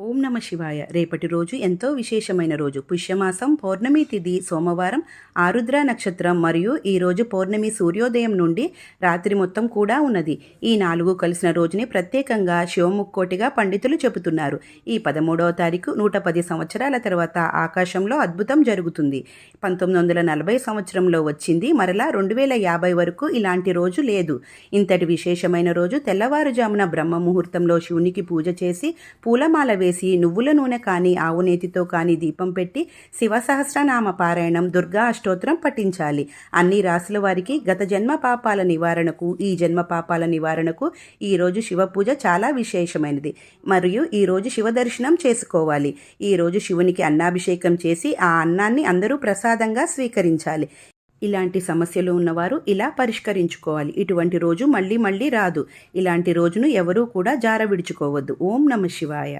ఓం నమ శివాయ. రేపటి రోజు ఎంతో విశేషమైన రోజు. పుష్యమాసం పౌర్ణమి తిథి సోమవారం ఆరుద్ర నక్షత్రం మరియు ఈ రోజు పౌర్ణమి సూర్యోదయం నుండి రాత్రి మొత్తం కూడా ఉన్నది. ఈ నాలుగు కలిసిన రోజుని ప్రత్యేకంగా శివముక్కోటిగా పండితులు చెబుతున్నారు. ఈ పదమూడవ తారీఖు నూట పది సంవత్సరాల తర్వాత ఆకాశంలో అద్భుతం జరుగుతుంది. పంతొమ్మిది వందల నలభై సంవత్సరంలో వచ్చింది. మరలా రెండు వేల యాభై వరకు ఇలాంటి రోజు లేదు. ఇంతటి విశేషమైన రోజు తెల్లవారుజామున బ్రహ్మ ముహూర్తంలో శివునికి పూజ చేసి పూలమాల వేసి నువ్వుల నూనె కానీ ఆవు నేతితో కానీ దీపం పెట్టి శివ సహస్రనామ పారాయణం దుర్గా అష్టోత్తరం పఠించాలి. అన్ని రాసుల వారికి గత జన్మ పాపాల నివారణకు ఈ జన్మ పాపాల నివారణకు ఈ రోజు శివ పూజ చాలా విశేషమైనది. మరియు ఈ రోజు శివ దర్శనం చేసుకోవాలి. ఈ రోజు శివునికి అన్నాభిషేకం చేసి ఆ అన్నాన్ని అందరూ ప్రసాదంగా స్వీకరించాలి. ఇలాంటి సమస్యలు ఉన్నవారు ఇలా పరిష్కరించుకోవాలి. ఇటువంటి రోజు మళ్ళీ మళ్ళీ రాదు. ఇలాంటి రోజును ఎవరూ కూడా జార విడుచుకోవద్దు ఓం నమ శివాయ.